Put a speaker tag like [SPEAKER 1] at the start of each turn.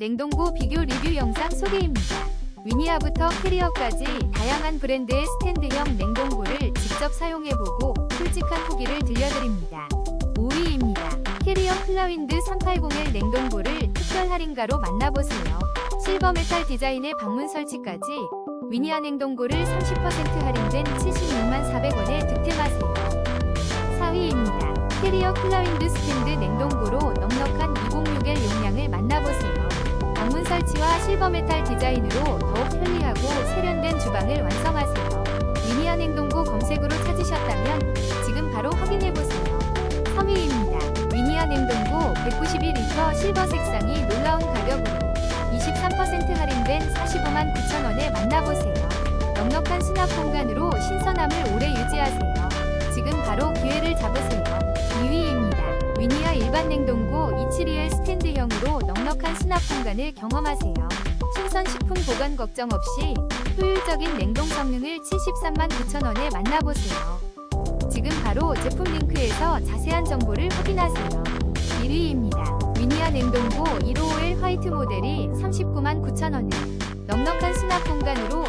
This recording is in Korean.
[SPEAKER 1] 냉동고 비교 리뷰 영상 소개입니다. 위니아부터 캐리어까지 다양한 브랜드의 스탠드형 냉동고를 직접 사용해보고 솔직한 후기를 들려드립니다. 5위입니다. 캐리어 클라윈드 380L 냉동고를 특별 할인가로 만나보세요. 실버 메탈 디자인의 방문 설치까지 위니아 냉동고를 30% 할인된 76만 400원에 득템하세요. 4위입니다. 캐리어 클라윈드 스탠드 냉동고로 넉넉한 206L 용 실버 메탈 디자인으로 더욱 편리하고 세련된 주방을 완성하세요. 위니아 냉동고 검색으로 찾으셨다면 지금 바로 확인해보세요. 3위입니다. 위니아 냉동고 191리터 실버 색상이 놀라운 가격으로 23% 할인된 45만 9천원에 만나보세요. 넉넉한 수납 공간으로 신선함을 오래 유지하세요. 지금 바로 기회를 잡으세요. 2위입니다. 위니아 일반 냉동고 272L 스탠드형으로 넉넉한 수납 공간을 경험하세요. 신선식품 보관 걱정 없이 효율적인 냉동 성능을 73만 9천원에 만나보세요. 지금 바로 제품 링크에서 자세한 정보를 확인하세요. 1위입니다. 위니아 냉동고 155L 화이트 모델이 39만 9천원에 넉넉한 수납 공간으로